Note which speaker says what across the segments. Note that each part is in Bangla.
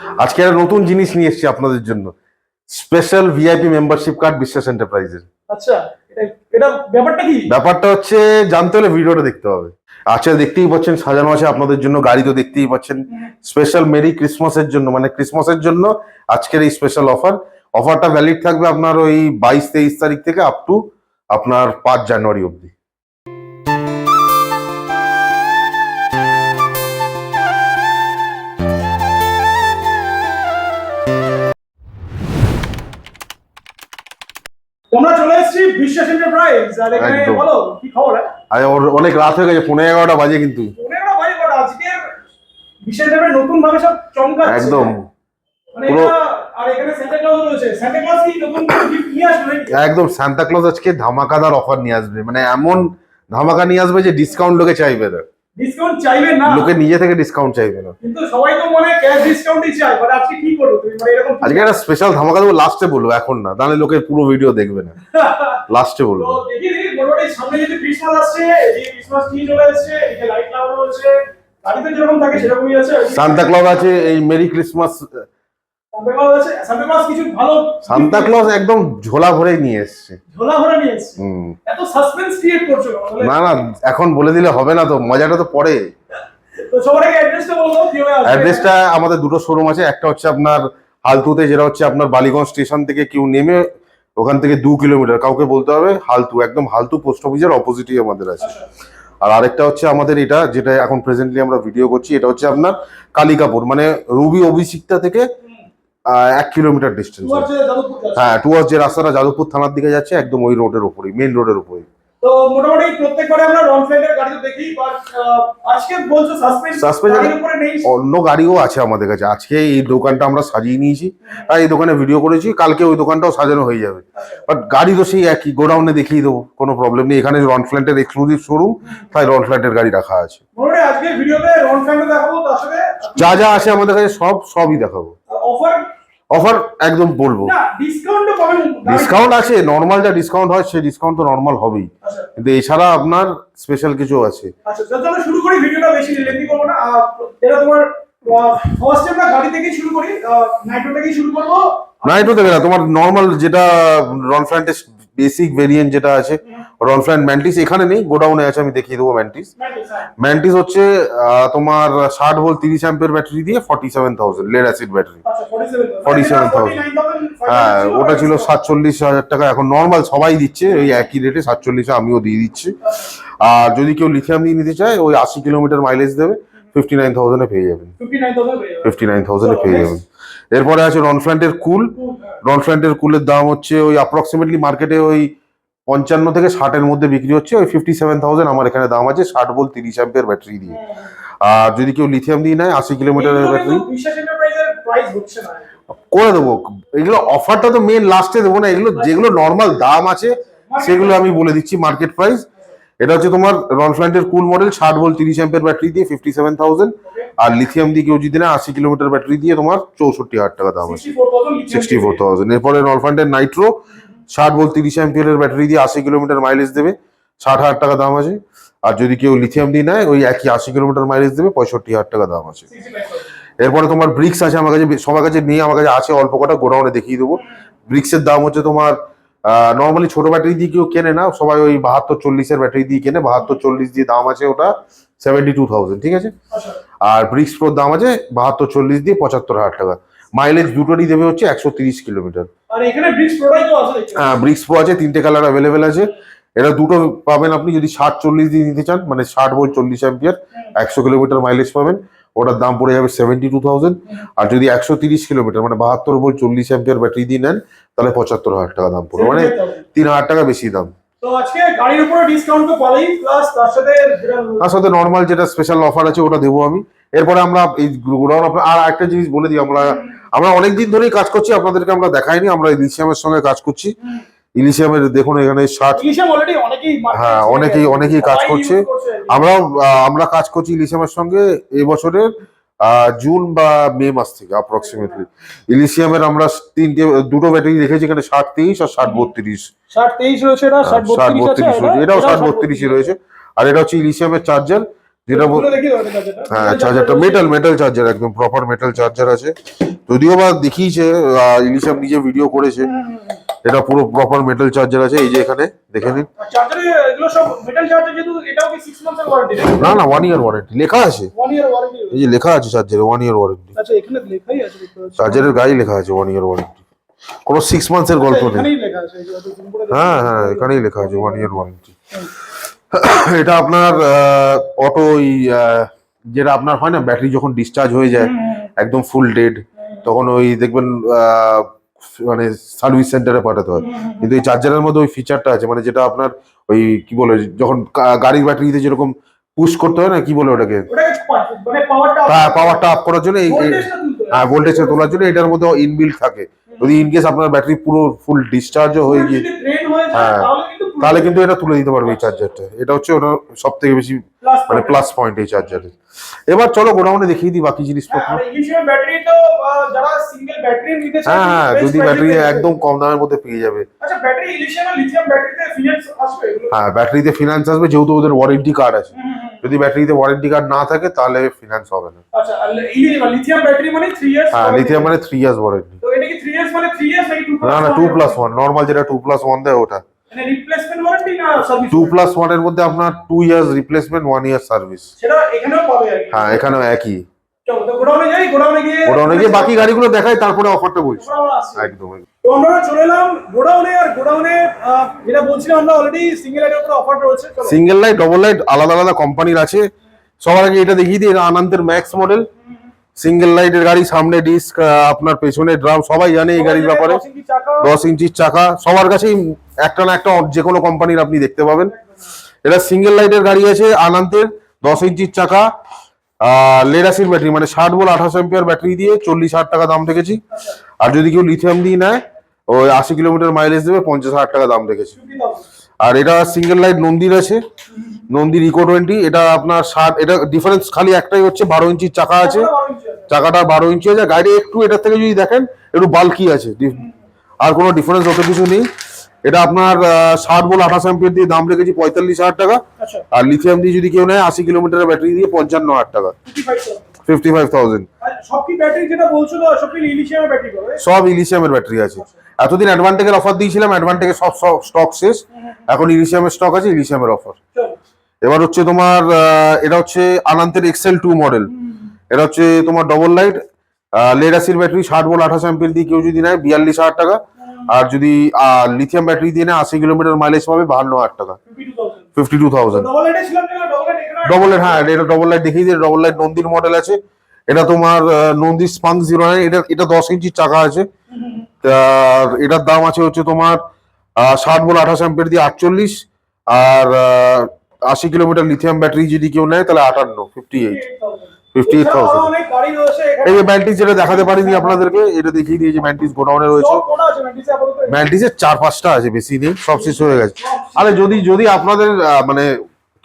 Speaker 1: আজকে একটা নতুন জিনিস নিয়ে এসেছি আপনাদের জন্য। স্পেশাল ভিআইপি মেম্বারশিপ কার্ড বিশ্বাস এন্টারপ্রাইজের।
Speaker 2: আচ্ছা এটা- ব্যাপারটা কি?
Speaker 1: ব্যাপারটা হচ্ছে জানতে হলে ভিডিওটা দেখতে হবে। আচ্ছা দেখতেই পাচ্ছেন সাজানো আছে আপনাদের জন্য গাড়ি তো দেখতেই পাচ্ছেন। স্পেশাল মেরি ক্রিসমাসের জন্য মানে ক্রিসমাসের জন্য আজকের এই স্পেশাল অফার। অফারটা ভ্যালিড থাকবে আপনার ওই বাইশ তেইশ তারিখ থেকে আপ টু আপনার পাঁচ জানুয়ারি অবধি।
Speaker 2: তোমরা চলে এসেছি বিশ্বাস এন্টারপ্রাইজ আর এখানে। বলো কি খবর হ্যাঁ?
Speaker 1: আর অনেক রাত হয়ে গেছে পনেরো এগারোটা বাজে কিন্তু।
Speaker 2: পনেরো বাজে কটা আজকের বিশ্বাস এন্টারপ্রাইজ নতুন ভাবে সব চমকাচ্ছে।
Speaker 1: একদম।
Speaker 2: মানে?
Speaker 1: একদম সান্তা ক্লজ আজকে ধামাকাদার অফার নিয়ে আসবে। মানে এমন ধামাকা নিয়ে আসবে যে ডিসকাউন্ট লোকে চাইবে না।
Speaker 2: ডিসকাউন্ট চাইবে না।
Speaker 1: লোকে নিজে থেকে ডিসকাউন্ট চাইবে না।
Speaker 2: কিন্তু সবাই তো মনে ক্যাশ ডিসকাউন্টই আজকে কি করব তুমি? মানে এরকম
Speaker 1: আজকে একটা স্পেশাল ধামাকা দেবো লাস্টে বলব এখন না। তাহলে লোকে পুরো ভিডিও দেখবে না। লাস্টে
Speaker 2: তো
Speaker 1: বলব
Speaker 2: দেখি দেখি মোটামুটি সামনে যদি ক্রিসমাস আসছে এই ক্রিসমাস ট্রি চলে আসছে এদিকে লাইট লাগানো হচ্ছে গাড়িতে যেরকম থাকে সেরকমই আছে।
Speaker 1: সান্তা ক্লজ আছে এই মেরি ক্রিসমাস
Speaker 2: সান্তা ক্লজ
Speaker 1: একদম ঝোলা ভরে নিয়ে এসছে।
Speaker 2: ঝোলা ভরে নিয়ে এসছে।
Speaker 1: হুম।
Speaker 2: এত সাসপেন্স ক্রিয়েট করছ
Speaker 1: না না এখন বলে দিলে হবে না তো মজাটা তো পরে
Speaker 2: অ্যাড্রেসটা
Speaker 1: আমাদের দুটো শোরুম আছে একটা হচ্ছে আপনার হালতুতে যেটা হচ্ছে আপনার বালিগঞ্জ স্টেশন থেকে কেউ নেমে ওখান থেকে দু কিলোমিটার কাউকে বলতে হবে হালতু একদম হালতু পোস্ট অফিসের অপোজিটই আমাদের আছে।
Speaker 2: আচ্ছা।
Speaker 1: আর আরেকটা হচ্ছে আমাদের এটা যেটা এখন প্রেজেন্টলি আমরা ভিডিও করছি এটা হচ্ছে আপনার কালিকাপুর মানে রুবি অভিষিক্তা থেকে এক কিলোমিটার ডিস্টেন্স। হ্যাঁ টুয়ার্স যে রাস্তাটা যাদবপুর থানার দিকে যাচ্ছে একদম ওই রোডের উপরেই মেন রোডের উপরেই।
Speaker 2: তো মোটামুটি প্রত্যেকবারে আমরা রন ফ্লাইটের গাড়ি দেখি আজকে বলছো সাসপেন্স উপরে
Speaker 1: অন্য গাড়িও আছে আমাদের কাছে। আজকে এই দোকানটা আমরা সাজিয়ে নিয়েছি। আর এই দোকানে ভিডিও করেছি কালকে ওই দোকানটাও সাজানো হয়ে যাবে। বাট গাড়ি তো সেই একই গোডাউনে দেখিয়ে দেবো কোনো প্রবলেম নেই। এখানে রন ফ্ল্যাটের এক্সক্লুসিভ শোরুম তাই রন ফ্ল্যাটের গাড়ি রাখা আছে। যা যা আছে আমাদের কাছে সব সবই দেখাবো।
Speaker 2: অফার
Speaker 1: অফার একদম বলব। ডিসকাউন্ট আছে নর্মাল যা ডিসকাউন্ট হয় সেই ডিসকাউন্ট তো নর্মাল হবেই।
Speaker 2: আচ্ছা।
Speaker 1: কিন্তু এছাড়া আপনার স্পেশাল কিছু আছে।
Speaker 2: আচ্ছা শুরু করি ভিডিওটা বেশি লেন্দি করব না। এটা তোমার ফার্স্ট আমরা গাড়ি থেকে শুরু করি নাইট্রো থেকে শুরু করব।
Speaker 1: নাইট্রো থেকে না তোমার নর্মাল যেটা রন ফ্ল্যান্টের বেসিক ভেরিয়েন্ট যেটা আছে রন ফ্ল্যান্ট ম্যান্টিস এখানে নেই গোডাউনে আছে আমি দেখিয়ে দেবো ম্যান্টিস। ম্যান্টিস হচ্ছে তোমার ষাট ভোল্ট তিরিশ অ্যাম্পের ব্যাটারি দিয়ে forty seven thousand lead acid battery
Speaker 2: আচ্ছা 47,000
Speaker 1: 47,000 হ্যাঁ ওটা ছিল সাতচল্লিশ হাজার টাকা এখন নর্মাল সবাই দিচ্ছে ওই একই রেটে সাতচল্লিশে আমিও দিয়ে দিচ্ছি। আর যদি কেউ লিথিয়াম দিয়ে নিতে চায় ওই আশি কিলোমিটার মাইলেজ দেবে ফিফটি নাইন থাউজেন্ডে পেয়ে যাবেন।
Speaker 2: 59,000 যাবে।
Speaker 1: ফিফটি নাইন থাউজেন্ডে পেয়ে যাবেন। এরপরে আছে রনফ্ল্যান্টের কুল। রনফ্ল্যান্টের কুলের দাম হচ্ছে ওই অ্যাপ্রক্সিমেটলি মার্কেটে ওই পঞ্চান্ন থেকে ষাটের মধ্যে বিক্রি হচ্ছে। ওই ফিফটি সেভেন থাউজেন্ড আমার এখানে দাম আছে, ষাট বল তিরিশ অ্যাম্পের ব্যাটারি দিয়ে। আর যদি কেউ লিথিয়াম দিয়ে নেয়, আশি কিলোমিটারের ব্যাটারি করে দেবো। এগুলো অফারটা তো মেন লাস্টে দেবো না। এগুলো যেগুলো নর্মাল দাম আছে, সেগুলো আমি বলে দিচ্ছি মার্কেট প্রাইস এটা হচ্ছে তোমার রনফ্ল্যান্টের কুল মডেল, ষাট ভোল্ট তিরিশ অ্যাম্পের ব্যাটারি দিয়ে ফিফটি সেভেন থাউজেন্ড আর লিথিয়াম দিয়ে কেউ যদি না আশি কিলোমিটার ব্যাটারি দিয়ে তোমার চৌষট্টি হাজার টাকা দাম আছে। সিক্সটি ফোর থাউজেন্ড এরপরে রনফ্ল্যান্টের নাইট্রো ষাট ভোল্ট তিরিশ অ্যাম্পিয়ারের ব্যাটারি দিয়ে আশি কিলোমিটার মাইলেজ দেবে, ষাট হাজার টাকা দাম আছে। আর যদি কেউ লিথিয়াম দিয়ে নেয়, ওই একই আশি কিলোমিটার মাইলেজ দেবে, পঁয়ষট্টি হাজার টাকা দাম আছে। এরপরে তোমার ব্রিক্স আছে আমার কাছে, সবার কাছে নেই আমার কাছে আছে, অল্প কটা, গোডাউনে দেখিয়ে দেবো। ব্রিক্সের দাম হচ্ছে তোমার নর্মালি ছোট ব্যাটারি দিয়ে কেউ কেনে না সবাই ওই বাহাত্তর চল্লিশের ব্যাটারি দিয়ে কেনে বাহাত্তর চল্লিশ দিয়ে দাম আছে ওটা সেভেন্টি টু থাউজেন্ড ঠিক আছে? আর ব্রিক্স প্রোর দাম আছে বাহাত্তর চল্লিশ দিয়ে পঁচাত্তর হাজার টাকা। মাইলেজ দুটোরই দেবে হচ্ছে একশো তিরিশ কিলোমিটার। হ্যাঁ ব্রিক্স প্রো আছে তিনটে কালার অ্যাভেলেবেল আছে। এটা দুটো পাবেন আপনি যদি ষাট চল্লিশ দিয়ে নিতে চান মানে ষাট বল চল্লিশ অ্যাম্পিয়ার একশো কিলোমিটার মাইলেজ পাবেন। ওটার দাম পড়ে যাবে সেভেন্টি টু থাউজেন্ড আর যদি একশো তিরিশ কিলোমিটার মানে বাহাত্তর বল চল্লিশ অ্যাম্পিয়ার ব্যাটারি দিয়ে নেন তাহলে পঁচাত্তর হাজার টাকা দাম পড়বে মানে তিন হাজার টাকা বেশি দাম।
Speaker 2: তার সাথে
Speaker 1: নর্মাল যেটা স্পেশাল অফার আছে ওটা দেবো আমি। এরপরে আমরা এই গোডাউন আপনার আর একটা জিনিস বলে দিই আমরা আমরা অনেক দিন ধরেই কাজ করছি আপনাদেরকে আমরা দেখাইনি আমরা ইলিশিয়ামের সঙ্গে কাজ করছি। ইলিশিয়ামের দেখুন এখানে ষাট হ্যাঁ, অনেকেই- অনেকেই কাজ করছে।
Speaker 2: করছে।
Speaker 1: আমরা আমরা কাজ করছি ইলিশিয়ামের সঙ্গে এবছরের জুন বা মে মাস থেকে অ্যাপ্রক্সিমেটলি ইলিশিয়ামের আমরা তিনটে দুটো ব্যাটারি রেখেছি এখানে ষাট তেইশ আর ষাট বত্রিশ।
Speaker 2: 60 23 রয়েছে
Speaker 1: ষাট বত্রিশ রয়েছে। এটাও ষাট বত্রিশই রয়েছে। আর এটা হচ্ছে ইলিশিয়ামের চার্জার যেটা হ্যাঁ চার্জারটা মেটাল মেটাল চার্জার একদম প্রপার মেটাল চার্জার আছে। যদিও বা দেখিয়েছে ইলিশাম নিজে ভিডিও করেছে। এটা পুরো প্রপার মেটাল চার্জার আছে এই যে এখানে দেখে নিন।
Speaker 2: চার্জারে এগুলো সব মেটাল চার্জার যেহেতু এটাও কি 6 মান্থের ওয়ারেন্টি
Speaker 1: না না ওয়ান ইয়ার ওয়ারেন্টি লেখা আছে। এই যে লেখা আছে চার্জারে ওয়ান ইয়ার ওয়ারেন্টি চার্জারের গায়ে লেখা আছে ওয়ান ইয়ার ওয়ারেন্টি কোনো সিক্স মান্থসের গল্প নেই। হ্যাঁ হ্যাঁ এখানেই লেখা আছে ওয়ান ইয়ার ওয়ারেন্টি এটা আপনার অটো ওই যেটা আপনার হয় না ব্যাটারি যখন ডিসচার্জ হয়ে যায় একদম ফুল ডেড তখন ওই দেখবেন আহ, মানে সার্ভিস সেন্টারে পাঠাতে হয়। কিন্তু এই চার্জারের মধ্যে ওই ফিচারটা আছে মানে যেটা আপনার ওই কি বলে যখন গাড়ির ব্যাটারিতে যেরকম পুশ করতে হয় না কি বলে ওটাকে?
Speaker 2: মানে পাওয়ারটা
Speaker 1: পাওয়ারটা আপ করার জন্য এই। হ্যাঁ ভোল্টেজটা তোলার জন্য এটার মধ্যে ইনবিল্ট থাকে। যদি ইনকেস আপনার ব্যাটারি পুরো ফুল ডিসচার্জও হয়ে গিয়ে
Speaker 2: হয়ে
Speaker 1: হ্যাঁ।
Speaker 2: তাহলে কিন্তু
Speaker 1: এটা তুলে দিতে পারবে এই চার্জারটা এটা হচ্ছে ওটা সব থেকে বেশি মানে প্লাস পয়েন্ট এই চার্জারের এবার চলো গোডাউনে দেখিয়ে দিই বাকি জিনিসপত্র।
Speaker 2: ব্যাটারি তো যারা সিঙ্গেল ব্যাটারি নিতে চায়
Speaker 1: হ্যাঁ হ্যাঁ যদি ব্যাটারি একদম কম দামের মধ্যে পেয়ে যাবে।
Speaker 2: আচ্ছা ব্যাটারি ইলিশিয়াম আর লিথিয়াম ব্যাটারিতে ফিনান্স আসবে
Speaker 1: হ্যাঁ ব্যাটারিতে ফিনান্স আসবে যেহেতু ওদের ওয়ারেন্টি কার্ড আছে। যদি ব্যাটারিতে ওয়ারেন্টি কার্ড না থাকে তাহলে ফিনান্স হবে না।
Speaker 2: আচ্ছা লিথিয়াম ব্যাটারি মানে 3 ইয়ার্স
Speaker 1: হ্যাঁ লিথিয়াম মানে থ্রি ইয়ার্স ওয়ারেন্টি
Speaker 2: তো এটা কি 3 ইয়ার্স মানে 3 ইয়ার্স নাকি 2
Speaker 1: না না টু প্লাস ওয়ান নর্মাল যেটা টু প্লাস ওয়ান দেয় ওটা।
Speaker 2: মানে
Speaker 1: টু প্লাস ওয়ানের মধ্যে আপনার two years replacement one year service হ্যাঁ এখানেও একই।
Speaker 2: গোডাউনে গিয়ে
Speaker 1: বাকি গাড়িগুলো দেখাই তারপরে অফারটা বলছি। একদম একদম।
Speaker 2: তো আমরা চলে এলাম গোডাউনে আর গোডাউনে যেটা বলছিলাম আমরা অলরেডি সিঙ্গেল আইটের উপরে অফার রয়েছে
Speaker 1: সিঙ্গেল লাইট ডবল লাইট আলাদা আলাদা কোম্পানির আছে। সবার আগে এটা দেখিয়ে দিই এটা আনন্দের ম্যাক্স মডেল সিঙ্গেল লাইটের গাড়ি সামনে ডিস্ক আপনার পেছনে ড্রাম সবাই জানে এই গাড়ির ব্যাপারে।
Speaker 2: দশ
Speaker 1: ইঞ্চির চাকা। সবার কাছেই একটা না একটা যে কোনো কোম্পানির আপনি দেখতে পাবেন। এটা সিঙ্গেল লাইটের গাড়ি আছে আনন্দের দশ ইঞ্চির চাকা। লেডাসির ব্যাটারি মানে ষাট বল আঠাশ এম্পিয়ার ব্যাটারি দিয়ে চল্লিশ হাজার টাকা দাম রেখেছি আর যদি কেউ লিথিয়াম দিয়ে নেয় ওই আশি কিলোমিটার মাইলেজ দেবে পঞ্চাশ হাজার টাকা দাম রেখেছি আর এটা সিঙ্গেল লাইট নন্দীর আছে। নন্দীর ইকো টোয়েন্টি এটা আপনার ষাট এটা ডিফারেন্স খালি একটাই হচ্ছে বারো ইঞ্চির চাকা আছে। চাকাটা বারো ইঞ্চি আছে গাড়ি একটু এটার থেকে যদি দেখেন একটু বাল্কি আছে। আর কোনো ডিফারেন্স অত কিছু নেই। এটা আপনার ষাট বল আঠাশ এম্পিয়ার দিয়ে দাম রেখেছি পঁয়তাল্লিশ হাজার টাকা।
Speaker 2: আচ্ছা।
Speaker 1: আর লিথিয়াম দিয়ে যদি কেউ নেয় আশি কিলোমিটারের ব্যাটারি দিয়ে পঞ্চান্ন হাজার টাকা।
Speaker 2: 55,000
Speaker 1: ফিফটি ফাইভ থাউজেন্ড
Speaker 2: সব সব ইলিশিয়ামের ব্যাটারি
Speaker 1: সব ইলিশিয়ামের ব্যাটারি আছে। এতদিন অ্যাডভান্টেজের অফার দিয়েছিলাম অ্যাডভান্টেজের সব স্টক শেষ। এখন ইলিশিয়ামের স্টক আছে ইলিশিয়ামের অফার এবার হচ্ছে তোমার এটা হচ্ছে আনান্তের এক্সেল টু মডেল এটা হচ্ছে তোমার ডবল লাইট লেডাসির ব্যাটারি ষাট বল আঠাশ এম্পিয়ার দিয়ে কেউ যদি নেয় বিয়াল্লিশ হাজার টাকা। আর যদি লিথিয়াম ব্যাটারি দিয়ে নেয় আশি কিলোমিটার মাইলেজ পাবে বাহান্ন হাজার টাকা। ফিফটি টু থাউজেন্ড
Speaker 2: ডবল লাইটে
Speaker 1: হ্যাঁ এটা ডবল লাইট দেখিয়ে দিয়ে ডবল লাইট নন্দীর মডেল আছে। এটা তোমার নন্দী স্পান জিরো নাইন এটা এটা দশ ইঞ্চির চাকা আছে। এটার দাম আছে হচ্ছে তোমার ষাট বল আঠাশ অ্যাম্পিয়ার দিয়ে আটচল্লিশ। আর আশি কিলোমিটার লিথিয়াম ব্যাটারি যদি কেউ নেয় তাহলে আটান্ন ফিফটি এইট
Speaker 2: 58,000
Speaker 1: 58,000
Speaker 2: এছাড়াও অনেক গাড়ি রয়েছে
Speaker 1: এই যে ম্যান্টিস যেটা দেখাতে পারিনি আপনাদেরকে এটা দেখিয়ে ম্যান্টিস গোডাউনে রয়েছে। ম্যান্টিসের চার পাঁচটা আছে বেশি নেই সব শেষ হয়ে গেছে। আরে যদি যদি আপনাদের মানে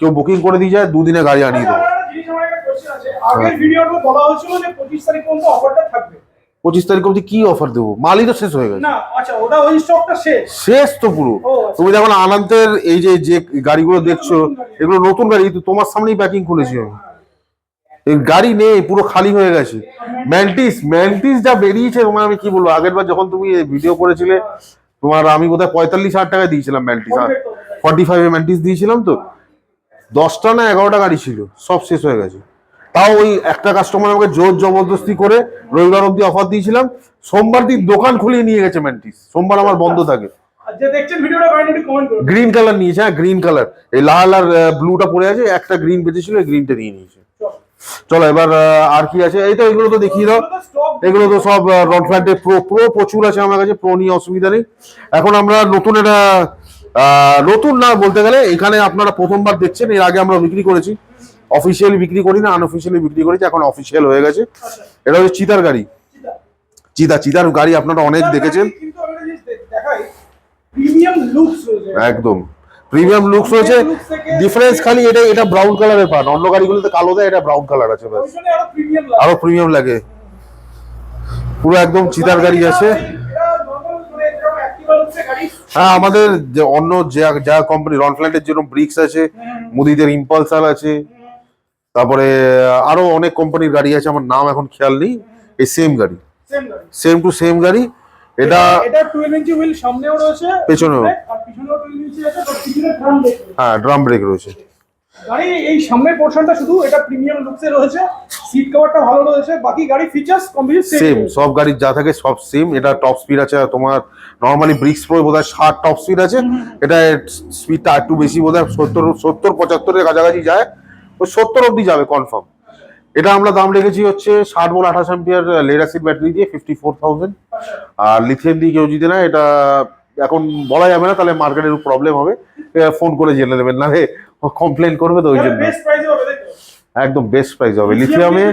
Speaker 1: কেউ বুকিং করে দিয়ে যায় দুদিনে গাড়ি আনিয়ে দেবো।
Speaker 2: আচ্ছা, আমার একটা জিনিস আমার একটা question আছে। আগের ভিডিওতে বলা হয়েছিল যে পঁচিশ তারিখ
Speaker 1: অবধি কি অফার দেবো? মালই তো শেষ হয়ে গেছে।
Speaker 2: আচ্ছা শেষ।
Speaker 1: তো পুরো।
Speaker 2: আচ্ছা।
Speaker 1: তুমি দেখো আনন্দের এই যে যে গাড়িগুলো দেখছ এগুলো নতুন গাড়ি তোমার সামনেই প্যাকিং করেছি আমি। গাড়ি নেই পুরো খালি হয়ে গেছে। ম্যান্টিস ম্যান্টিস যা বেরিয়েছে তোমার আমি কি বলব? আগের বার যখন তুমি ভিডিও করেছিলে তোমার আমি বোধহয় পঁয়তাল্লিশ হাজার টাকা দিয়েছিলাম ম্যান্টিস আর ফর্টি ফাইভ ম্যান্টিস দিয়েছিলাম তো। দশটা না এগারোটা গাড়ি ছিল সব শেষ হয়ে গেছে। তাও ওই একটা কাস্টমার আমাকে জোর জবরদস্তি করে রবিবার অব্দি অফার দিয়েছিলাম। সোমবার দিন দোকান খুলিয়ে নিয়ে গেছে ম্যান্টিস সোমবার আমার বন্ধ থাকে। গ্রিন কালার নিয়েছে হ্যাঁ গ্রিন কালার এই লাল আর ব্লুটা পরে আছে একটা গ্রিন বেঁচেছিল গ্রিনটা নিয়ে নিয়েছে।
Speaker 2: চলো।
Speaker 1: এবার আর কি আছে? এই তো এগুলো তো দেখিয়ে দাও।
Speaker 2: এগুলো তো
Speaker 1: সব রড ফ্ল্যাটে প্রো প্রো প্রচুর আছে আমার কাছে প্রো নিয়ে অসুবিধা নেই। এখন আমরা নতুন এটা নতুন না বলতে গেলে এখানে আপনারা প্রথমবার দেখছেন এর আগে আমরা বিক্রি করেছি। অফিসিয়ালি বিক্রি করি না আনঅফিসিয়ালি বিক্রি করেছি এখন অফিসিয়াল হয়ে গেছে। এটা হচ্ছে চিতার গাড়ি।
Speaker 2: চিতা।
Speaker 1: চিতা চিতার গাড়ি আপনারা অনেক দেখেছেন। একদম। প্রিমিয়াম লুকস হয়েছে। ডিফারেন্স খালি এটা এটা ব্রাউন কালারের পান অন্য গাড়িগুলোতে কালো দেয় এটা ব্রাউন কালার আছে ব্যাস।
Speaker 2: আরও প্রিমিয়াম লাগে।
Speaker 1: পুরো একদম চিতার গাড়ি আছে।
Speaker 2: মানে
Speaker 1: হ্যাঁ আমাদের যে অন্য যা যা কোম্পানি রনফ্ল্যাটের যেরকম ব্রিক্স আছে মুদিদের ইম্পালসার আছে। তারপরে আরও অনেক কোম্পানির গাড়ি আছে আমার নাম এখন খেয়াল নেই। এই সেম গাড়ি।
Speaker 2: সেম
Speaker 1: টু সেম গাড়ি। এটা
Speaker 2: এটা 12 ইঞ্চি হুইল সামনেও রয়েছে
Speaker 1: পেছনেও।
Speaker 2: আর পিছনেও 12 ইঞ্চি আছে তো পিছনে ড্রাম দেখবে
Speaker 1: হ্যাঁ ড্রাম ব্রেক রয়েছে।
Speaker 2: গাড়ি এই সামনের পোর্শনটা শুধু এটা প্রিমিয়াম লুকসে রয়েছে সিট কভারটা ভালো রয়েছে বাকি গাড়ি ফিচার্স কমপ্লিট
Speaker 1: সেম সব গাড়ির যা থাকে সব সেম এটা টপ স্পিড আছে তোমার নর্মালি ব্রিক্স প্রো বোধ হয় ষাট টপ স্পিড আছে এটা স্পিডটা একটু বেশি বোধ হয় সত্তর সত্তর পঁচাত্তরের কাছাকাছি যায় ওই সত্তর অব্দি যাবে কনফার্ম এটা আমরা দাম রেখেছি হচ্ছে ষাট বল আঠাশ অ্যাম্পিয়ার লেডাসিড ব্যাটারি দিয়ে ফিফটি ফোর থাউজেন্ড আর লিথিয়াম দিয়ে কেউ যদি না এটা এখন বলা যাবে না তাহলে মার্কেটের প্রবলেম হবে। ফোন করে জেনে নেবেন না কমপ্লেন করবে তো ওই জন্য। একদম বেস্ট প্রাইস হবে। লিথিয়ামে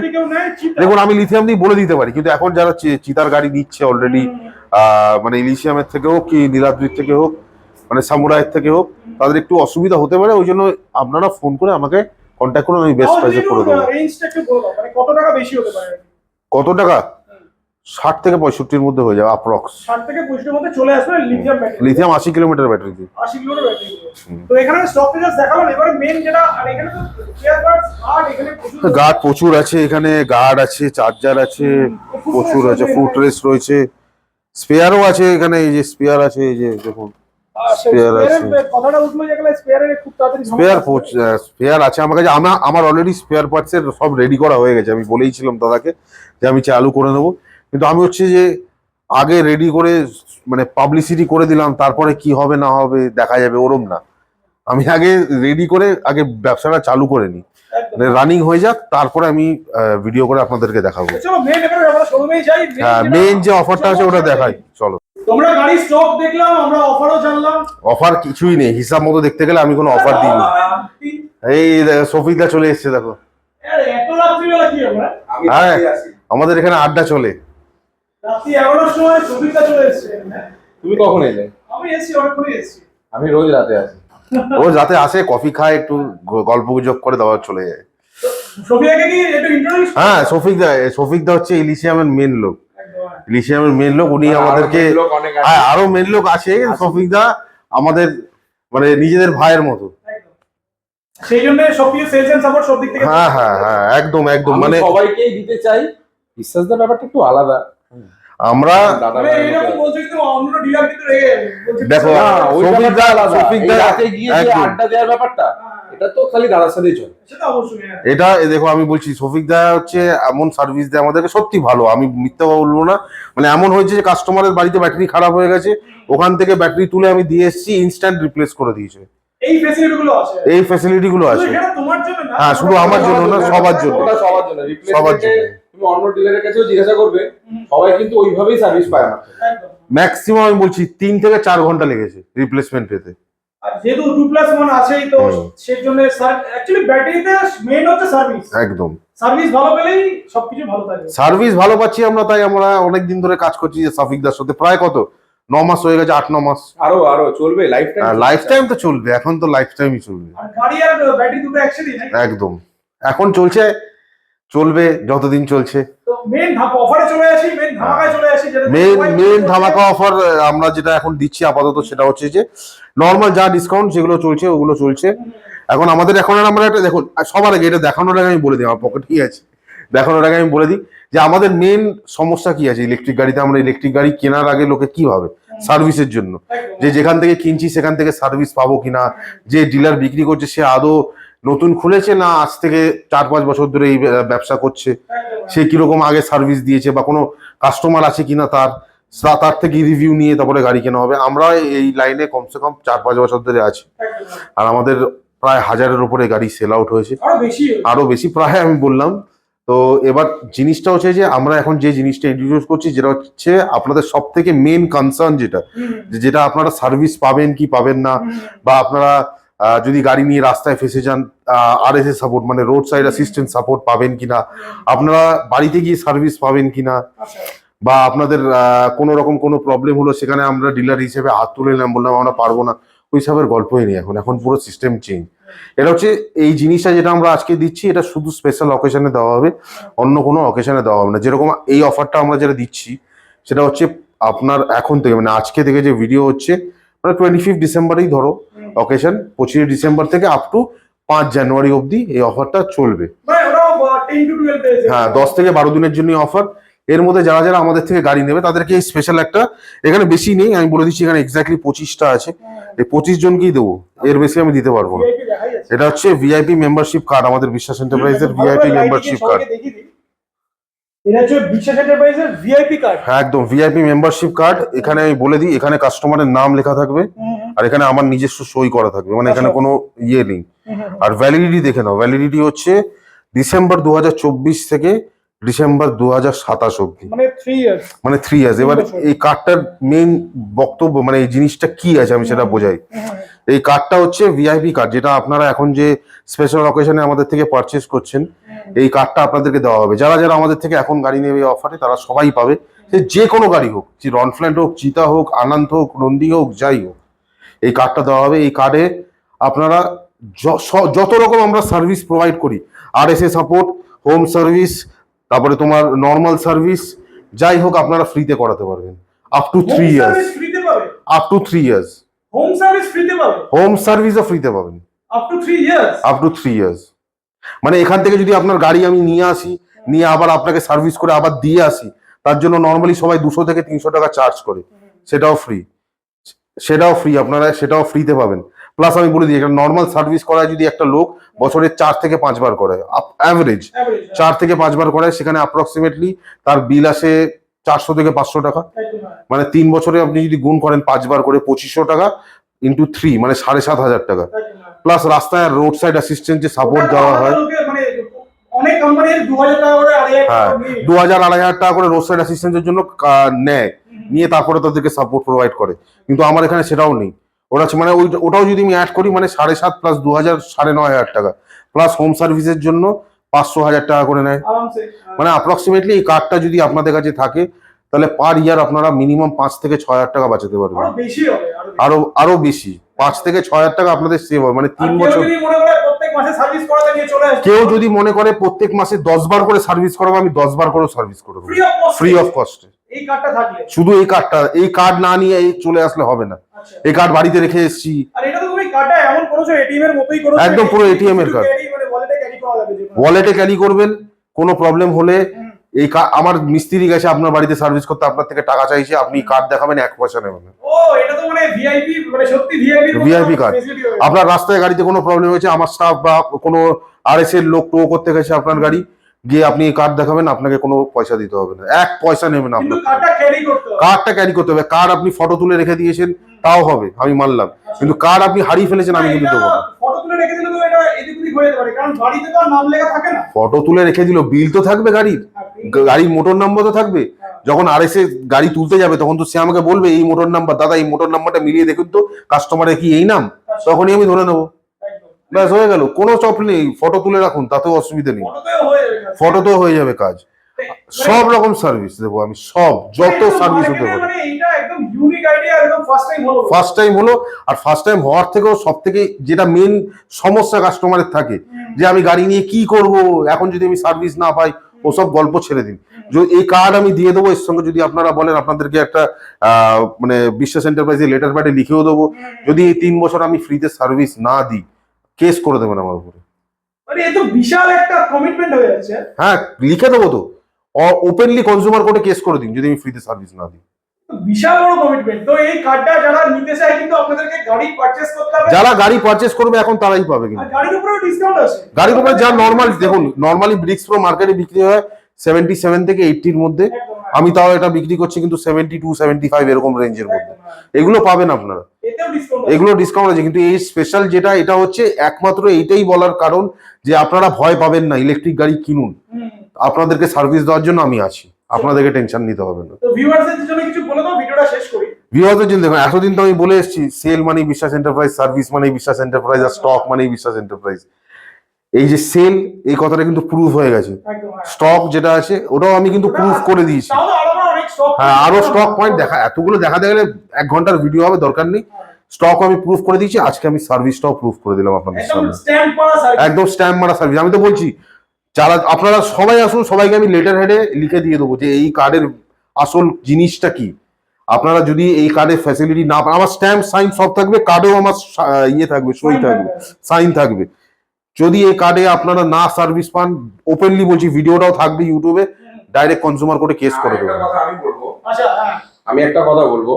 Speaker 1: দেখুন আমি লিথিয়াম দিয়ে বলে দিতে পারি কিন্তু এখন যারা চিতার গাড়ি নিচ্ছে অলরেডি মানে ইলিশিয়ামের থেকে হোক কি নীলাদ্রির থেকে হোক মানে সামুরাইয়ের থেকে হোক তাদের একটু অসুবিধা হতে পারে ওই জন্য আপনারা ফোন করে আমাকে কন্ট্যাক্ট করুন আমি বেস্ট প্রাইসে করে দেবো।
Speaker 2: মানে কত টাকা বেশি হতে পারে?
Speaker 1: কত টাকা? ষাট থেকে পঁয়ষট্টির মধ্যে হয়ে যাবে অ্যাপ্রক্স
Speaker 2: 60 থেকে 65 এর মধ্যে চলে আসবে লিথিয়াম ব্যাটারি
Speaker 1: লিথিয়াম আশি কিলোমিটার ব্যাটারি দিয়ে
Speaker 2: 80 কিলোর ব্যাটারি তো। এখানে স্টক ফিচার্স দেখালাম এবারে মেন যেটা আর এখানে তো স্পেয়ার আর এখানে
Speaker 1: গার্ড প্রচুর আছে এখানে গার্ড আছে চার্জার আছে প্রচুর আছে ফুট রেস্ট রয়েছে। স্পেয়ারও আছে এখানে এই যে স্পেয়ার আছে এই যে দেখুন spare আছে। স্পেয়ার স্পেয়ার আছে। আমার কাছে আমার আমার অলরেডি স্পেয়ার পার্টসের সব রেডি করা হয়ে গেছে। আমি বলেইছিলাম দাদাকে যে আমি চালু করে নেব। কিন্তু আমি হচ্ছে যে আগে রেডি করে মানে পাবলিসিটি করে দিলাম তারপরে কি হবে না হবে দেখা যাবে ওরম না। আমি আগে রেডি করে আগে ব্যবসাটা চালু করে নিই। মানে রানিং হয়ে যাক তারপরে আমি ভিডিও করে আপনাদেরকে দেখাবো।
Speaker 2: মেন Main
Speaker 1: হ্যাঁ মেন যে অফারটা আছে ওটা দেখাই চলো।
Speaker 2: তোমরা গাড়ি স্টক দেখলাম আমরা অফারও জানলাম।
Speaker 1: অফার কিছুই নেই হিসাব মতো দেখতে গেলে আমি কোনো অফার দিইনি। এই সফিকদা চলে এসছে দেখো। হ্যাঁ। আমাদের এখানে আড্ডা চলে।
Speaker 2: রাত্রি এগারোটার সময় ছবিটা চলে এসছে?
Speaker 3: তুমি কখন এলে?
Speaker 2: আমি এসছি অনেকক্ষণই এসছি।
Speaker 3: আমি রোজ রাতে আসি।
Speaker 1: ও যাতে আসে কফি খায় একটু গল্প গুজব করে দেওয়া চলে যায়। হ্যাঁ সফিক দা সফিক দা হচ্ছে ইলিশিয়ামের মেন লোক। ইলিশিয়ামের মেন লোক উনি আমাদেরকে
Speaker 3: আরও লোক অনেক আছে।
Speaker 1: হ্যাঁ আরও মেন লোক আছে সফিক দা আমাদের মানে নিজেদের ভাইয়ের মতো।
Speaker 2: সেই জন্য সেলস এন্ড সাপোর্ট সব দিক থেকে
Speaker 1: হ্যাঁ হ্যাঁ হ্যাঁ একদম একদম মানে
Speaker 3: সবাইকেই দিতে চাই। বিশ্বাসদার ব্যাপারটা একটু আলাদা।
Speaker 1: আমরা
Speaker 2: মানে
Speaker 1: দেখো,
Speaker 3: এটা
Speaker 2: হ্যাঁ।
Speaker 1: এটা এ দেখো আমি বলছি সফিক দা হচ্ছে এমন সার্ভিস দেয় আমাদেরকে সত্যি ভালো। আমি মিথ্যা বলব না। মানে এমন হয়েছে যে কাস্টমারের বাড়িতে ব্যাটারি খারাপ হয়ে গেছে ওখান থেকে ব্যাটারি তুলে আমি দিয়ে এসেছি ইনস্ট্যান্ট রিপ্লেস করে দিয়েছে।
Speaker 2: এই ফ্যাসিলিটি গুলো আছে।
Speaker 1: এই ফ্যাসিলিটি গুলো
Speaker 2: শুধু
Speaker 1: আছে।
Speaker 2: সেটা তোমার জন্য না
Speaker 1: হ্যাঁ, শুধু আমার জন্য না, সবার জন্য।
Speaker 3: সবার জন্য।
Speaker 1: সবার জন্য।
Speaker 3: তুমি অন্য ডিলারের কাছেও জিজ্ঞাসা করবে সবাই কিন্তু ওইভাবেই সার্ভিস পায় আমার থেকে।
Speaker 2: একদম।
Speaker 1: ম্যাক্সিমাম আমি বলছি তিন থেকে চার ঘণ্টা লেগেছে রিপ্লেসমেন্ট পেতে
Speaker 2: আর যেহেতু টু প্লাস ওয়ান আছেই তো সেই জন্য অ্যাকচুয়ালি ব্যাটারিতে মেইন হচ্ছে সার্ভিস
Speaker 1: একদম।
Speaker 2: সার্ভিস ভালো পেলেই সবকিছু ভালো থাকবে
Speaker 1: সার্ভিস ভালো পাচ্ছি আমরা তাই আমরা অনেক দিন ধরে কাজ করছি যে সাফিকদার সাথে। প্রায় কত? ন মাস হয়ে গেছে আট ন মাস।
Speaker 3: আরও আরও চলবে লাইফ টাইম
Speaker 1: লাইফ টাইম তো চলবে এখন তো লাইফ টাইমই চলবে।
Speaker 2: আর গাড়ি আর ব্যাটারি দুটো একসাথে
Speaker 1: একদম। এখন চলছে চলবে যতদিন চলছে। মেন মেন ধামাকা অফার আমরা যেটা এখন দিচ্ছি আপাতত সেটা হচ্ছে যে নর্মাল যা ডিসকাউন্ট যেগুলো চলছে ওগুলো চলছে। এখন আমাদের এখন আমরা একটা দেখুন সবার আগে এটা দেখানোর আগে আমি বলে দিই আমার পকেটেই আছে? দেখানোর আগে আমি বলে দিই যে আমাদের মেন সমস্যা কি আছে? ইলেকট্রিক গাড়িতে আমরা ইলেকট্রিক গাড়ি কেনার আগে লোকে কি ভাবে? সার্ভিসের জন্য। যে যেখান থেকে কিনছি সেখান থেকে সার্ভিস পাবো কিনা? যে ডিলার বিক্রি করছে সে আদৌ নতুন খুলেছে না আজ থেকে চার পাঁচ বছর ধরে এই ব্যবসা করছে? সে কীরকম আগে সার্ভিস দিয়েছে বা কোনো কাস্টমার আছে কিনা তার? তার থেকে রিভিউ নিয়ে তারপরে গাড়ি কেনা হবে। আমরা এই লাইনে কমসে কম চার পাঁচ বছর ধরে আছি। আর আমাদের প্রায় হাজারের উপরে গাড়ি সেল আউট হয়েছে।
Speaker 2: আরও বেশি
Speaker 1: প্রায় আমি বললাম। তো এবার জিনিসটা হচ্ছে যে আমরা এখন যে জিনিসটা ইন্ট্রোডিউস করছি যেটা হচ্ছে আপনাদের সব থেকে মেন কনসার্ন যেটা যে যেটা আপনারা সার্ভিস পাবেন কি পাবেন না? বা আপনারা যদি গাড়ি নিয়ে রাস্তায় ফেসে যান আর এস সাপোর্ট মানে রোড সাইড অ্যাসিস্ট্যান্ট সাপোর্ট পাবেন কিনা আপনারা বাড়িতে গিয়ে সার্ভিস পাবেন কিনা। বা আপনাদের কোনো রকম কোনো প্রবলেম হলো, সেখানে আমরা ডিলার হিসেবে হাত তুলে নিলাম, বললাম আমরা পারব না ওই সবের গল্পই নেই এখন এখন পুরো সিস্টেম চেঞ্জ এটা হচ্ছে এই জিনিসটা যেটা আমরা আজকে দিচ্ছি, এটা শুধু স্পেশাল অকেশনে দেওয়া হবে, অন্য কোনো অকেশনে দেওয়া হবে না যেরকম এই অফারটা আমরা যেটা দিচ্ছি, সেটা হচ্ছে আপনার এখন থেকে মানে আজকে থেকে যে ভিডিও হচ্ছে মানে টোয়েন্টি ফিফ ডিসেম্বরেই ধরো। অকেশন পঁচিশে ডিসেম্বর থেকে আপ টু পাঁচ জানুয়ারি অবধি এই অফারটা চলবে।
Speaker 2: মানে
Speaker 1: হ্যাঁ দশ থেকে বারো দিনের জন্য অফার এর মধ্যে যারা যারা আমাদের থেকে গাড়ি নেবে তাদেরকে স্পেশাল একটা এখানে বেশি নেই আমি বলে দিচ্ছি এখানে এক্স্যাক্টলি পঁচিশটা আছে। এই পঁচিশ জনকেই দেবো এর বেশি আমি দিতে পারব না। এটা হচ্ছে ভিআইপি মেম্বারশিপ কার্ড আমাদের বিশ্বাস এন্টারপ্রাইজের ভিআইপি মেম্বারশিপ কার্ড
Speaker 2: এটা হচ্ছে বিশ্বাস এন্টারপ্রাইজের ভিআইপি কার্ড
Speaker 1: হ্যাঁ একদম ভিআইপি মেম্বারশিপ কার্ড এখানে আমি বলে দিই এখানে কাস্টমারের নাম লেখা থাকবে আর এখানে আমার নিজস্ব সই করা থাকবে মানে এখানে কোনো ইয়ে নেই। আর ভ্যালিডিটি দেখে নাও ভ্যালিডিটি হচ্ছে ডিসেম্বর দু হাজার চব্বিশ থেকে ডিসেম্বর দু হাজার সাতাশ অব্দি
Speaker 2: মানে থ্রি ইয়ার্স
Speaker 1: মানে থ্রি ইয়ার্স এবার এই কার্ডটার মেইন বক্তব্য মানে এই জিনিসটা কি আছে আমি সেটা বোঝাই। এই কার্ডটা হচ্ছে ভিআইপি কার্ড যেটা আপনারা এখন যে স্পেশাল অকেশনে আমাদের থেকে পারচেস করছেন এই কার্ডটা আপনাদেরকে দেওয়া হবে। যারা যারা আমাদের থেকে এখন গাড়ি নেবে এই অফারে তারা সবাই পাবে। সে যে কোনো গাড়ি হোক যে রনফ্ল্যান্ড হোক চিতা হোক আনন্দ হোক নন্দী হোক যাই হোক এই কার্ডটা দেওয়া হবে। এই কার্ডে আপনারা যত রকম আমরা সার্ভিস প্রোভাইড করি R S A support home service তারপরে তোমার নর্মাল সার্ভিস যাই হোক আপনারা ফ্রিতে করাতে পারবেন। Up to three years up to three years
Speaker 2: home service ফ্রিতে পাবে?
Speaker 1: হোম সার্ভিসও ফ্রিতে পাবেন।
Speaker 2: Up to three years
Speaker 1: up to three years মানে এখান থেকে যদি আপনার গাড়ি আমি নিয়ে আসি নিয়ে আবার আপনাকে সার্ভিস করে আবার দিয়ে আসি তার জন্য নর্মালি সবাই দুশো থেকে তিনশো টাকা চার্জ করে। সেটাও ফ্রি সেটাও ফ্রি আপনারা সেটাও ফ্রিতে পাবেন। প্লাস আমি বলে দিই একটা নর্মাল সার্ভিস করায় যদি একটা লোক বছরে চার থেকে পাঁচবার করে অ্যাভারেজ
Speaker 2: অ্যাভারেজ
Speaker 1: চার থেকে পাঁচবার করায় সেখানে অ্যাপ্রক্সিমেটলি তার বিল আসে চারশো থেকে পাঁচশো টাকা। মানে তিন বছরে আপনি যদি গুণ করেন পাঁচবার করে পঁচিশশো টাকা ইন্টু থ্রি মানে সাড়ে সাত হাজার টাকা। প্লাস রাস্তায় রোড সাইড অ্যাসিস্ট্যান্ট যে সাপোর্ট দেওয়া হয়।
Speaker 2: অনেক কোম্পানির দু হাজার টাকা করে
Speaker 1: হ্যাঁ
Speaker 2: টাকা
Speaker 1: দু হাজার আড়াই হাজার টাকা করে রোড সাইড অ্যাসিস্ট্যান্টের জন্য নেয়। নিয়ে তারপরে তাদেরকে সাপোর্ট প্রোভাইড করে। কিন্তু আমার এখানে সেটাও নেই। ওটা হচ্ছে মানে ওই ওটাও যদি আমি অ্যাড করি মানে সাড়ে সাত প্লাস দু হাজার সাড়ে নয় হাজার টাকা। প্লাস হোম সার্ভিসের জন্য পাঁচশো হাজার টাকা করে নেয়। মানে অ্যাপ্রক্সিমেটলি এই কার্ডটা যদি আপনাদের কাছে থাকে তাহলে পার ইয়ার আপনারা মিনিমাম পাঁচ থেকে ছয় হাজার টাকা বাঁচাতে পারবেন।
Speaker 2: আরও আরও বেশি।
Speaker 1: পাঁচ থেকে ছয় হাজার টাকা আপনাদের সেভ হবে। মানে তিন বছর কেউ যদি মনে করে প্রত্যেক মাসে দশ বার করে সার্ভিস করাবো আমি দশ বার করেও সার্ভিস করে দেবো।
Speaker 2: ফ্রি অফ কস্ট
Speaker 1: শুধু এই কার্ডটা এই কার্ড না নিয়ে এই চলে আসলে হবে না।
Speaker 2: আচ্ছা।
Speaker 1: এই কার্ড বাড়িতে রেখে এসেছি।
Speaker 2: এটিএম
Speaker 1: একদম পুরো ATM এর
Speaker 2: মানে ওয়ালেটে ক্যারি
Speaker 1: করবেন কোনো প্রবলেম হলে। এই আমার মিস্ত্রি গেছে আপনার বাড়িতে সার্ভিস করতে আপনার থেকে টাকা চাইছে আপনি কার্ড দেখাবেন এক পয়সা নেবেন।
Speaker 2: মানে ভিআইপি মানে ভিআইপি
Speaker 1: VIP card। আপনার রাস্তায় গাড়িতে কোনো প্রবলেম হয়েছে আমার স্টাফ বা কোনো আর এস এর লোক টো করতে গেছে আপনার গাড়ি গিয়ে আপনি কার্ড দেখাবেন আপনাকে কোনো পয়সা দিতে হবে না। এক পয়সা নেবেন আপনার
Speaker 2: কার্ডটা ক্যারি করতে হবে।
Speaker 1: কার্ডটা ক্যারি করতে হবে। কার্ড আপনি ফটো তুলে রেখে দিয়েছেন তাও হবে আমি মানলাম। কিন্তু কার্ড আপনি হারিয়ে ফেলেছেন আমি কিন্তু দেবো না।
Speaker 2: হয়ে যেতে পারে কারণ গাড়িতে তো আর নাম লেখা থাকে না।
Speaker 1: ফটো তুলে রেখে দিল বিল তো থাকবে গাড়ির। গাড়ির মোটর নাম্বার তো থাকবে। যখন আর এসে গাড়ি তুলতে যাবে তখন তো সে আমাকে বলবে এই মোটর নাম্বার দাদা এই মোটর নাম্বারটা মিলিয়ে দেখুন তো কাস্টমারের কি এই নাম? তখনই আমি ধরে নেব। ব্যাস হয়ে গেল। কোনো চপ নেই। ফটো তুলে রাখুন তাতেও অসুবিধা নেই।
Speaker 2: ফটো হয়ে।
Speaker 1: ফটোতেও হয়ে যাবে কাজ। সব রকম সার্ভিস দেবো আমি সব যত সার্ভিস হতে পারে
Speaker 2: ফার্স্ট টাইম হলো।
Speaker 1: আর ফার্স্ট টাইম হওয়ার থেকেও সব থেকে যেটা মেন সমস্যা কাস্টমারের থাকে যে আমি গাড়ি নিয়ে কি করব এখন যদি আমি সার্ভিস না পাই ওসব গল্প ছেড়ে দিন। যদি এই কার্ড আমি দিয়ে দেবো এর সঙ্গে যদি আপনারা বলেন আপনাদেরকে একটা মানে বিশ্বাস এন্টারপ্রাইজে লেটার প্যাডে লিখেও দেবো যদি এই তিন বছর আমি ফ্রিতে সার্ভিস না দিই কেস করে দেবেন আমার উপরে।
Speaker 2: তো বিশাল একটা কমিটমেন্ট হয়ে যাচ্ছে।
Speaker 1: হ্যাঁ লিখে দেবো তো। ওপেনলি কনজিউমার কোর্টে কেস করে দিন যদি আমি ফ্রিতে সার্ভিস না দিই।
Speaker 2: বিশাল বড় কমিটমেন্ট তো এই কার্ডটা যারা নিতে চায় কিন্তু আপনাদেরকে গাড়ি পারচেস করতে হবে।
Speaker 1: যারা গাড়ি পারচেস করবে এখন তারাই পাবে কিন্তু।
Speaker 2: গাড়ির উপরেও ডিসকাউন্ট আছে।
Speaker 1: গাড়ির উপরে যা নর্মাল দেখুন নর্মালি ব্রিক্স প্রো মার্কেটে বিক্রি হয় সেভেন্টি সেভেন থেকে এইটির মধ্যে। আমি তাও এটা বিক্রি করছি কিন্তু সেভেন্টি টু সেভেন্টি ফাইভ এরকম রেঞ্জের মধ্যে। এগুলো পাবেন আপনারা। এগুলো ডিসকাউন্ট আছে কিন্তু এই স্পেশাল যেটা এটা হচ্ছে একমাত্র এইটাই বলার কারণ যে আপনারা ভয় পাবেন না ইলেকট্রিক গাড়ি কিনুন। আপনাদেরকে সার্ভিস দেওয়ার জন্য আমি আছি। আপনাদেরকে টেনশন নিতে হবে না।
Speaker 2: তো ভিউয়ার্সদের জন্য
Speaker 1: দেখুন এতদিন তো আমি বলে এসেছি সেল মানে বিশ্বাস এন্টারপ্রাইজ সার্ভিস মানে বিশ্বাস এন্টারপ্রাইজ আর স্টক মানে বিশ্বাস এন্টারপ্রাইজ এই যে সেল এই কথাটা কিন্তু প্রুভ হয়ে গেছে।
Speaker 2: হ্যাঁ।
Speaker 1: স্টক যেটা আছে ওটাও আমি কিন্তু প্রুফ করে দিয়েছি। হ্যাঁ আরও স্টক পয়েন্ট দেখা এতগুলো দেখাতে গেলে এক ঘণ্টার ভিডিও হবে দরকার নেই। স্টক আমি প্রুফ করে দিয়েছি আজকে আমি সার্ভিসটাও প্রুফ করে দিলাম আপনাদের সামনে।
Speaker 2: সার্ভিস
Speaker 1: একদম স্ট্যাম্প মারা সার্ভিস আমি তো বলছি যারা আপনারা সবাই আসুন সবাইকে আমি লেটার হেডে লিখে দিয়ে দেবো যে এই কার্ডের আসল জিনিসটা কি। আপনারা যদি এই কার্ডের ফ্যাসিলিটি না পান আমার স্ট্যাম্প সাইন সব থাকবে কার্ডেও আমার ইয়ে থাকবে সই থাকবে সাইন থাকবে। যদি এই কার্ডে আপনারা না সার্ভিস পান ওপেনলি বলছি ভিডিওটাও থাকবে ইউটিউবে ডাইরেক্ট কনজিউমার কোর্টে কেস করে
Speaker 3: আমি বলব।
Speaker 2: আচ্ছা হ্যাঁ।
Speaker 3: আমি একটা কথা বলব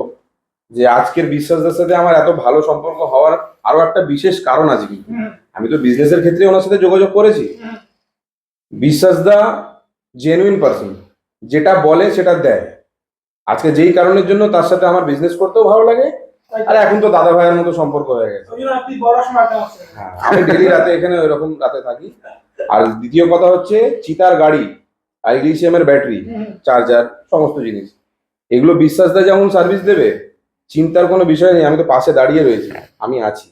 Speaker 3: যে আজকের বিশ্বাসদের সাথে আমার এত ভালো সম্পর্ক হওয়ার আরও একটা বিশেষ কারণ আছে
Speaker 2: কি?
Speaker 3: আমি তো বিজনেসের ক্ষেত্রে ওনার সাথে যোগাযোগ করেছি। বিশ্বাস দা জেনুইন পার্সন যেটা বলে সেটা দেয়। আজকে যেই কারণের জন্য তার সাথে আমার বিজনেস করতেও ভালো লাগে আর এখন তো দাদা ভাইয়ের মতো সম্পর্ক হয়ে গেছে।
Speaker 2: ওই।
Speaker 3: হ্যাঁ, আমি ডেলি রাতে এখানে ওইরকম রাতে থাকি। আর দ্বিতীয় কথা হচ্ছে চিতার গাড়ি আর ইলিশিয়ামের ব্যাটারি চার্জার সমস্ত জিনিস। এগুলো বিশ্বাস দা যেমন সার্ভিস দেবে চিন্তার কোনো বিষয় নেই আমি তো পাশে দাঁড়িয়ে রয়েছি আমি আছি।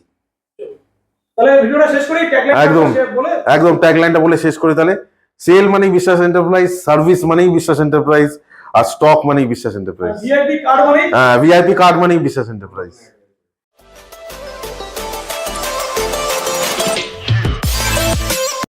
Speaker 2: তাহলে ভিডিওটা শেষ করি
Speaker 1: একদম।
Speaker 2: বলে
Speaker 1: একদম ট্যাগলাইনটা বলে শেষ করে তাহলে। সেল মানে বিশ্বাস এন্টারপ্রাইজ সার্ভিস মানেই বিশ্বাস এন্টারপ্রাইজ আর স্টক মানেই বিশ্বাস এন্টারপ্রাইজ
Speaker 2: ভিআইপি কার্ড মানে
Speaker 1: ভিআইপি কার্ড মানেই বিশ্বাস এন্টারপ্রাইজ